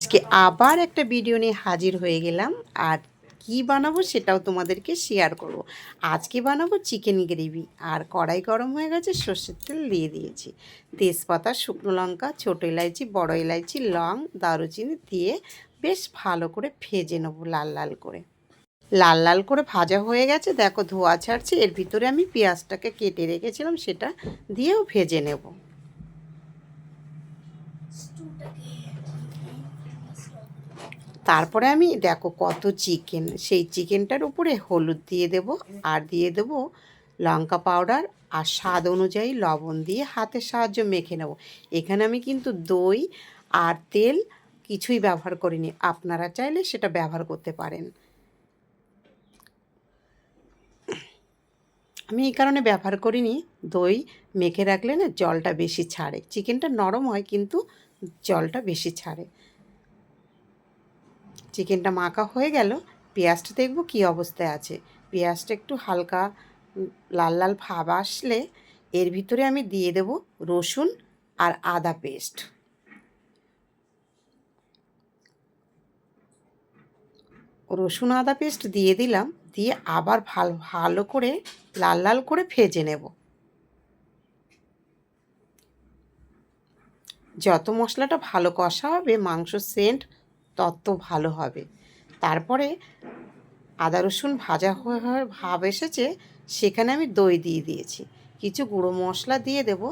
আজকে আবার একটা ভিডিও নিয়ে হাজির হয়ে গেলাম। আর কি বানাবো সেটাও তোমাদেরকে শেয়ার করব। আজকে বানাবো চিকেন গ্রেভি আর কড়াই গরম হয়ে গেছে, সর্ষের তেল দিয়ে দিয়েছি। তেজপাতা, শুকনো লঙ্কা, ছোটো এলাইচি বড় এলাইচি লং, দারুচিনি দিয়ে বেশ ভালো করে ভেজে নেব লাল লাল করে। লাল লাল করে ভাজা হয়ে গেছে, দেখো ধোয়া ছাড়ছে, এর ভিতরে আমি পেঁয়াজটাকে কেটে রেখেছিলাম, সেটা দিয়েও ভেজে নেব। তারপরে আমি দেখো কত চিকেন সেই চিকেনটার উপরে হলুদ দিয়ে দেব আর দিয়ে দেব লঙ্কা পাউডার আর স্বাদ অনুযায়ী লবণ দিয়ে হাতের সাহায্য মেখে নেব। এখানে আমি কিন্তু দই আর তেল কিছুই ব্যবহার করিনি, আপনারা চাইলে সেটা ব্যবহার করতে পারেন। আমি এই কারণে ব্যবহার করিনি, দই মেখে রাখলে না জলটা বেশি ছাড়ে। চিকেনটা নরম হয় কিন্তু জলটা বেশি ছাড়ে। চিকেনটা মাখা হয়ে গেল। পেঁয়াজটা দেখব কী অবস্থায় আছে। পেঁয়াজটা একটু হালকা লাল লাল ভাব আসলে এর ভিতরে আমি দিয়ে দেব রসুন আর আদা পেস্ট। রসুন, আদা পেস্ট দিয়ে দিলাম, দিয়ে আবার ভালো ভালো করে, লাল লাল করে ভেজে নেব। যত মশলাটা ভালো কষা হবে, মাংস সেন্ট তত ভালো হবে। তারপরে আদা রসুন ভাজা হয়ে হয়ে ভাব এসেছে, সেখানে আমি দই দিয়ে দিয়েছি। কিছু গুঁড়ো মশলা দিয়ে দেব,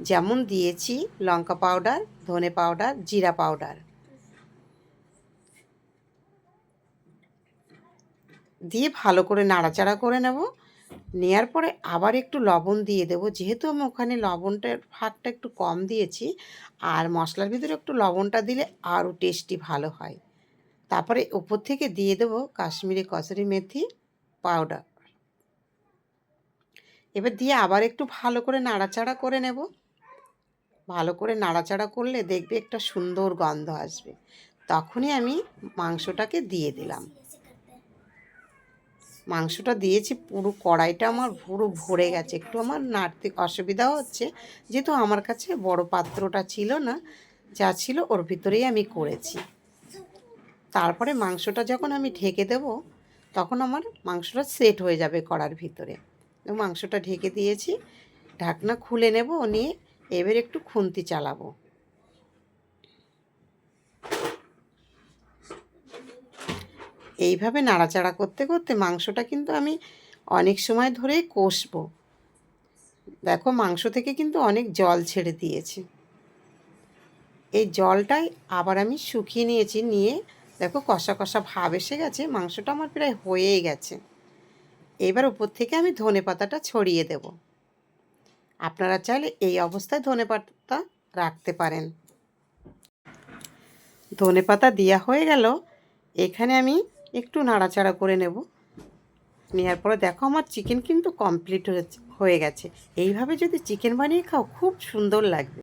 যেমন দিয়েছি লঙ্কা পাউডার, ধনে পাউডার, জিরা পাউডার। দিয়ে ভালো করে নাড়াচাড়া করে নেব। নেয়ার পরে আবার একটু লবণ দিয়ে দেবো। যেহেতু আমি ওখানে লবণটার ভাগটা একটু কম দিয়েছি, আর মশলার ভিতরে একটু লবণটা দিলে আরও টেস্টি ভালো হয়। তারপরে উপর থেকে দিয়ে দেবো কাশ্মীরি কসুরি মেথি পাউডার। এবার দিয়ে আবার একটু ভালো করে নাড়াচাড়া করে নেব। ভালো করে নাড়াচাড়া করলে দেখবে একটা সুন্দর গন্ধ আসবে। তখনই আমি মাংসটাকে দিয়ে দিলাম। মাংসটা দিয়েছি, পুরো কড়াইটা আমার পুরো ভরে গেছে। একটু আমার নাড়তে অসুবিধা হচ্ছে, যেহেতু আমার কাছে বড় পাত্রটা ছিল না, যা ছিল ওর ভিতরেই আমি করেছি। তারপরে মাংসটা যখন আমি ঢেকে দেব, তখন আমার মাংসটা সেট হয়ে যাবে কড়ার ভিতরে। মাংসটা ঢেকে দিয়েছি, ঢাকনা খুলে নেব নিয়ে, এবার একটু খুন্তি চালাবো। এইভাবে নাড়াচাড়া করতে করতে মাংসটা কিন্তু আমি অনেক সময় ধরেই কষবো। দেখো মাংস থেকে কিন্তু অনেক জল ছেড়ে দিয়েছে। এই জলটাই আবার আমি শুকিয়ে নিয়েছি, নিয়ে দেখো কষা কষা ভাব এসে গেছে, মাংসটা আমার প্রায় হয়েই গেছে। এবার উপর থেকে আমি ধনে পাতাটা ছড়িয়ে দেব। আপনারা চাইলে এই অবস্থায় ধনে পাতা রাখতে পারেন। ধনে পাতা দেওয়া হয়ে গেল। এখানে আমি একটু নাড়াচাড়া করে নেব। নেওয়ার পরে দেখো আমার চিকেন কিন্তু কমপ্লিট হয়ে গেছে। এইভাবে যদি চিকেন বানিয়ে খাও, খুব সুন্দর লাগবে।